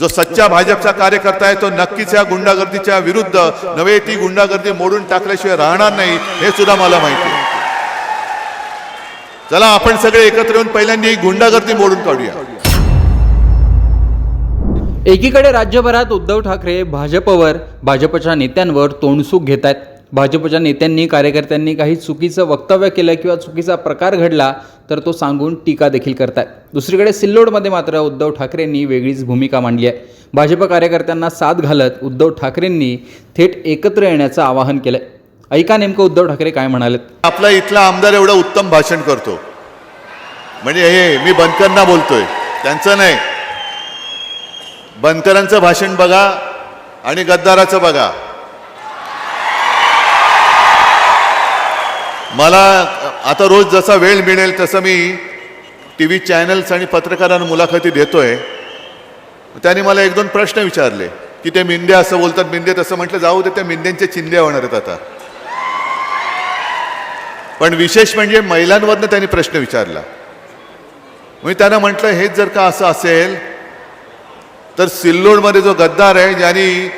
जो सच्चा भाजपचा कार्यकर्ता आहे तो नक्कीच या गुंडागर्दीच्या विरुद्ध नव्हे ती गुंडागर्दी मोडून टाकल्याशिवाय राहणार नाही हे सुद्धा मला माहिती आहे. चला आपण सगळे एकत्र येऊन पहिल्यांदा ही गुंडागर्दी मोडून काढूया. एकीकडे राज्यभरात उद्धव ठाकरे भाजपवर भाजपच्या नेत्यांवर तोंडसूक घेत आहेत भाजपच्या नेत्यांनी कार्यकर्त्यांनी काही चुकीचं वक्तव्य केलं किंवा चुकीचा प्रकार घडला तर तो सांगून टीका देखील करतायत. दुसरीकडे सिल्लोडमध्ये मात्र उद्धव ठाकरेंनी वेगळीच भूमिका मांडली आहे. भाजप कार्यकर्त्यांना साथ घालत उद्धव ठाकरेंनी थेट एकत्र येण्याचं आवाहन केलंय. ऐका नेमकं उद्धव ठाकरे काय म्हणाले आपला इथला आमदार एवढं उत्तम भाषण करतो. म्हणजे हे मी बनकरांना बोलतोय. त्यांचं नाही. बनकरांचं भाषण बघा आणि गद्दाराचं बघा. मला आता रोज जसा वेळ मिळेल तसं मी टी व्ही चॅनल्स आणि पत्रकारांना मुलाखती देतो आहे त्यांनी मला एक दोन प्रश्न विचारले की ते मिंदे असं बोलतात मिंदे तसं म्हटलं जाऊ दे त्या मिंद्यांच्या चिंध्या होणार आहेत आता. पण विशेष म्हणजे महिलांवरनं त्यांनी प्रश्न विचारला. मी त्यांना म्हटलं हेच जर का असं असेल तर सिल्लोडमध्ये जो गद्दार आहे ज्यांनी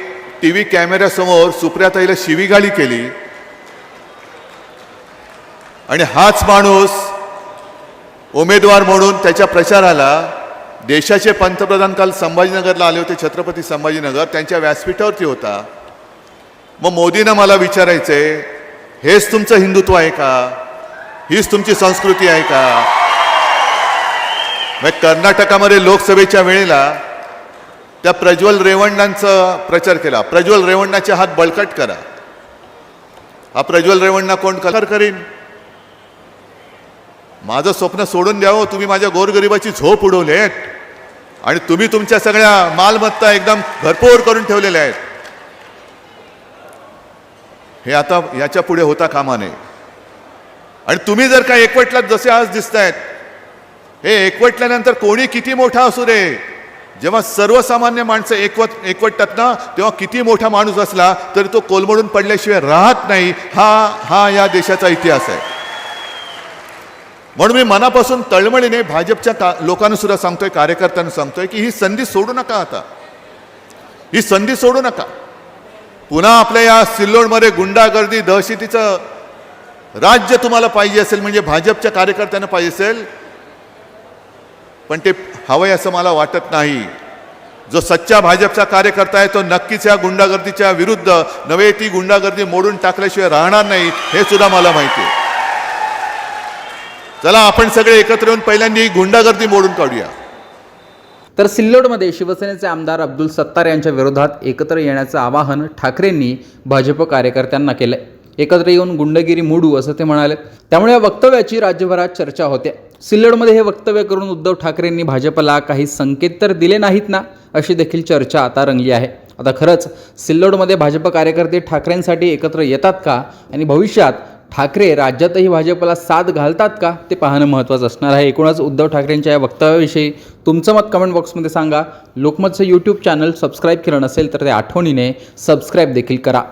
टी व्ही कॅमेऱ्यासमोर सुप्रियाताईला शिवीगाळी केली आणि हाच माणूस उमेदवार म्हणून त्याच्या प्रचाराला देशाचे पंतप्रधान काल संभाजीनगरला आले होते छत्रपती संभाजीनगर. त्यांच्या व्यासपीठावरती होता. मग मोदींना मला विचारायचंय हेच तुमचं हिंदुत्व आहे का? हीच तुमची संस्कृती आहे का? मग कर्नाटकामध्ये लोकसभेच्या वेळेला त्या प्रज्वल रेवण्णांचा प्रचार केला. प्रज्वल रेवण्णाचे हात बळकट करा. हा प्रज्वल रेवण्णा कोण कलर करीन? माझं स्वप्न सोडून द्यावं. तुम्ही माझ्या गोरगरिबाची झोप उडवलेत. आणि तुम्ही तुमच्या सगळ्या मालमत्ता एकदम भरपूर करून ठेवलेल्या आहेत. हे आता याच्यापुढे होता कामा नये. आणि तुम्ही जर का एकवटलात जसे आज दिसत आहेत हे एकवटल्यानंतर कोणी किती मोठा असू दे. जेव्हा सर्वसामान्य माणसं एकवट एकवटतात ना तेव्हा किती मोठा माणूस असला तरी तो कोलमडून पडल्याशिवाय राहत नाही. हा हा या देशाचा इतिहास आहे. म्हणून मी मनापासून तळमळीने भाजपच्या का लोकांना सुद्धा सांगतोय कार्यकर्त्यांना सांगतोय की ही संधी सोडू नका आता. ही संधी सोडू नका. पुन्हा आपल्या या सिल्लोडमध्ये गुंडागर्दी दहशतीचं राज्य तुम्हाला पाहिजे असेल म्हणजे भाजपच्या कार्यकर्त्यांना पाहिजे असेल पण ते हवंय असं मला वाटत नाही. जो सच्चा भाजपचा कार्यकर्ता आहे तो नक्कीच या गुंडागर्दीच्या विरुद्ध नव्हे ती गुंडागर्दी मोडून टाकल्याशिवाय राहणार नाही हे सुद्धा मला माहिती आहे. चला आपण सगळे एकत्र येऊन पहिल्यांदा ही गुंडागर्दी मोडून काढूया. तर सिल्लोडमध्ये शिवसेनेचे आमदार अब्दुल सत्तार यांच्या विरोधात एकत्र येण्याचं आवाहन ठाकरेंनी भाजप कार्यकर्त्यांना केलंय. एकत्र येऊन गुंडगिरी मोडू असं ते म्हणाले. त्यामुळे या वक्तव्याची राज्यभरात चर्चा होते. सिल्लोडमध्ये हे वक्तव्य करून उद्धव ठाकरेंनी भाजपला काही संकेत तर दिले नाहीत ना अशी देखील चर्चा आता रंगली आहे. आता खरंच सिल्लोडमध्ये भाजप कार्यकर्ते ठाकरेंसाठी एकत्र येतात का? आणि भविष्यात ठाकरे राज्यातही भाजपला साथ घालतात का? ते पाहणं महत्त्वाचं असणार आहे. एकूणच उद्धव ठाकरेंच्या या वक्तव्याविषयी तुमचं मत कमेंट बॉक्समध्ये सांगा. लोकमतचं यूट्यूब चॅनल सबस्क्राईब केलं नसेल तर ते आठवणीने सबस्क्राईब देखील करा.